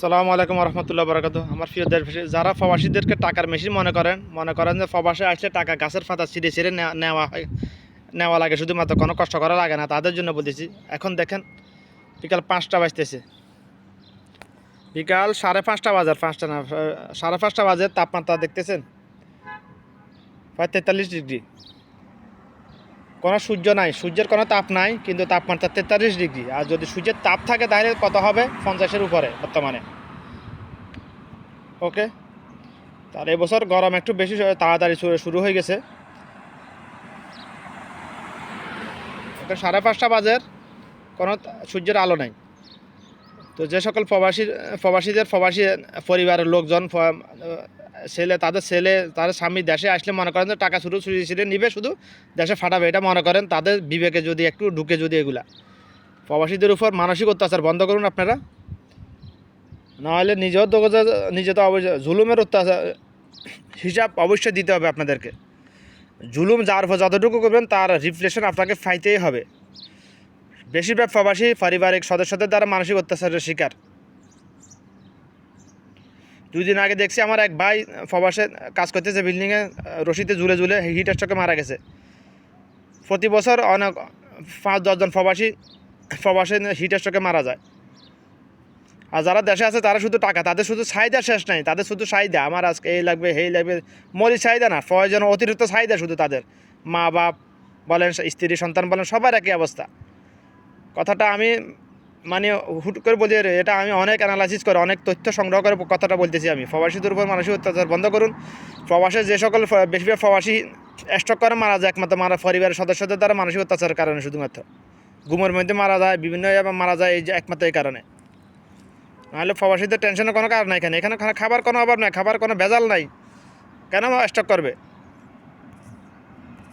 সালামু আলাইকুম রহমতুল্লাহ বরাকাত আমার প্রিয় দেশ যারা প্রবাসীদেরকে টাকার মেশিন মনে করেন মনে করেন যে প্রবাসে আসলে টাকা গাছের পাতা ছিঁড়ে ছিঁড়ে নেওয়া- নেওয়া হয়, নেওয়া লাগে, শুধুমাত্র কোনো কষ্ট করা লাগে না, তাদের জন্য বলতেছি। এখন দেখেন, বিকাল পাঁচটা বাজতেছে। বিকাল সাড়ে পাঁচটা বাজার পাঁচটা না, সাড়ে পাঁচটা বাজে, তাপমাত্রা দেখতেছেন? প্রায় তেতাল্লিশ ডিগ্রি। কোনো সূর্য নাই। সূর্যের কোনো তাপ নাই, কিন্তু তাপমাত্রা তেতাল্লিশ ডিগ্রি। আর যদি সূর্যের তাপ থাকে তাহলে কত হবে? পঞ্চাশের উপরে বর্তমানে। ওকে? তার এবছর গরম একটু বেশি তাড়াতাড়ি শুরু হয়ে গেছে। সাড়ে পাঁচটা বাজের কোনো সূর্যের আলো নাই। তো যে সকল প্রবাসী প্রবাসীদের প্রবাসী পরিবারের লোকজন ছেলে, তাদের ছেলে, তাদের স্বামী দেশে আসলে মনে করেন যে টাকা শুরু চুরি ছিঁড়ে নিবে, শুধু দেশে ফাটাবে, এটা মনে করেন তাদের বিবেকে যদি একটু ঢুকে যদি এগুলা। প্রবাসীদের উপর মানসিক অত্যাচার, বন্ধ করুন আপনারা। নাহলে নিজেও তো নিজে তো অবশ্যই জুলুমের অত্যাচার, হিসাব অবশ্যই দিতে হবে আপনাদেরকে। জুলুম যার উপর যতটুকু করবেন, তার রিফ্লেকশন আপনাকে ফাইতেই হবে। বেশিরভাগ প্রবাসী, পারিবারিক সদস্যদের দ্বারা মানসিক অত্যাচারের শিকার। দুই দিন আগে দেখছি আমার এক ভাই প্রবাসে কাজ করতেছে বিল্ডিংয়ে রশিতে ঝুলে ঝুলে হিট স্ট্রোকে মারা গেছে। প্রতি বছর অনেক পাঁচ দশজন প্রবাসী প্রবাসে হিট স্ট্রোকে মারা যায়। আর যারা দেশে আছে, তারা শুধু টাকা, তাদের শুধু চাহিদা শেষ নাই, তাদের শুধু চাহিদা, আমার আজকে এই লাগবে এই লাগবে মৌলিক চাহিদা না, প্রয়োজন অতিরিক্ত চাহিদা শুধু তাদের। মা বাপ বলেন, স্ত্রী, সন্তান বলেন, সবার একই অবস্থা। কথাটা আমি মানে হুট করে বলি এটা আমি অনেক অ্যানালাইসিস করে, অনেক তথ্য সংগ্রহ করে কথাটা বলতেছি আমি। প্রবাসীদের উপর মানুষের অত্যাচার বন্ধ করুন। প্রবাসে যে সকল বেশিরভাগ প্রবাসী স্টক করে মারা যায়, একমাত্র মারা পরিবারের সদস্যদের দ্বারা মানসিক অত্যাচারের কারণে শুধুমাত্র। ঘুমের মধ্যে মারা যায়, বিভিন্ন মারা যায়, এই যে একমাত্র এই কারণে। নাহলে প্রবাসীদের টেনশনের কোনো কারণ নাই এখানে। এখানে খাবার কোনো অভাব নাই, খাবার কোনো ভেজাল নাই। কেন স্টক করবে?